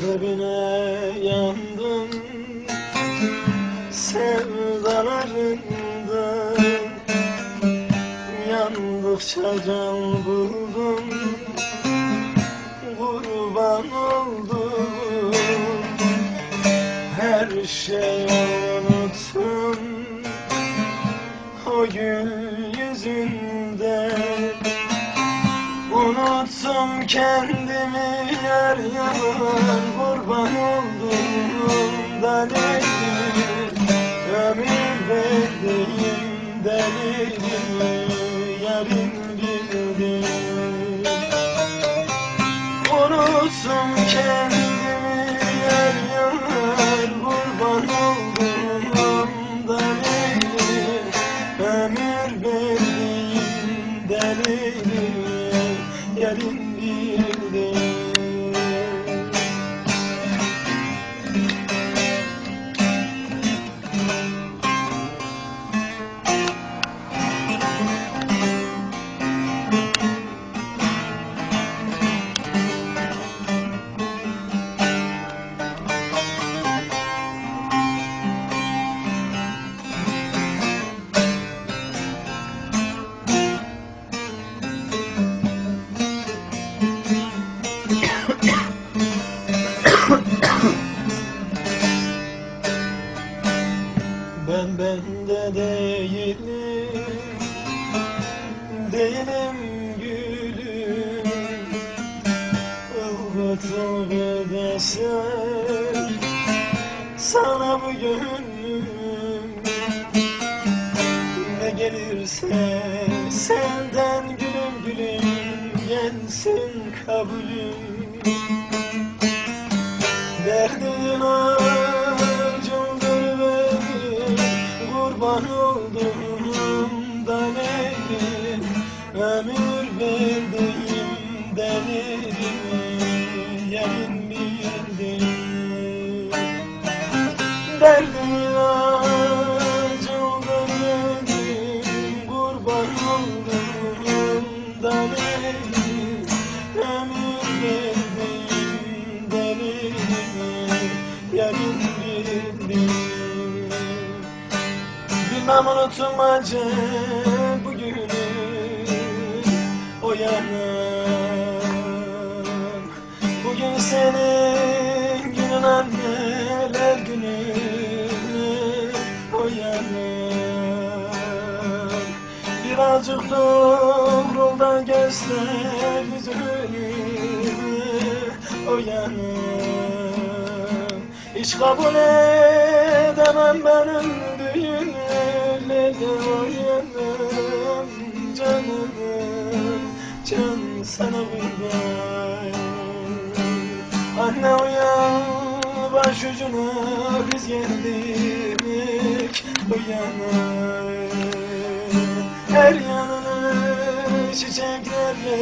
sebebine yandım sevdalarından yandıkça can buldum kurban oldum. Her şeyi unuttum o gül yüzünde Unuttum kendimi yer yalan kurban oldum değil Ömür verdiğim delil yarın bildim Unuttum kendimi yer Değilim gülüm Ilgıt ılgıt eser Sana bu gönlüm Ne gelirse senden gülüm gülüm Gelsin kabulüm Derdin acımdır benim Kurban olduğum da neydim Ömür verdiğim delirimi Yemin bildim Bilmem unutulmaca bugünü o yanım. Bugün senin günün anneler günü o yanım Birazcık doğrulda göster yüzünü o yanım Hiç kabul edemem ben öldüğünü o yanım Canım, can sana kurban Anne uyan başucuna biz geldik uyanır Her yanını çiçeklerle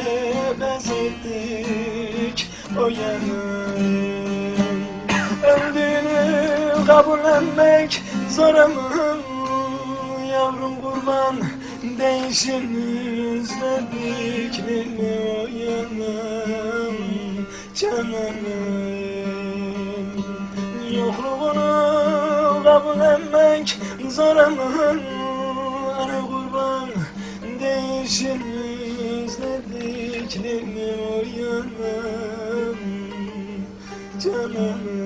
benzettik uyanır Öldüğünü kabullenmek zor ama Yavrum kurban değişir özlediklerini uyanım Canım Kabullenmek zor ama Ana kurban. Değişir özlediklerini uyanım Canım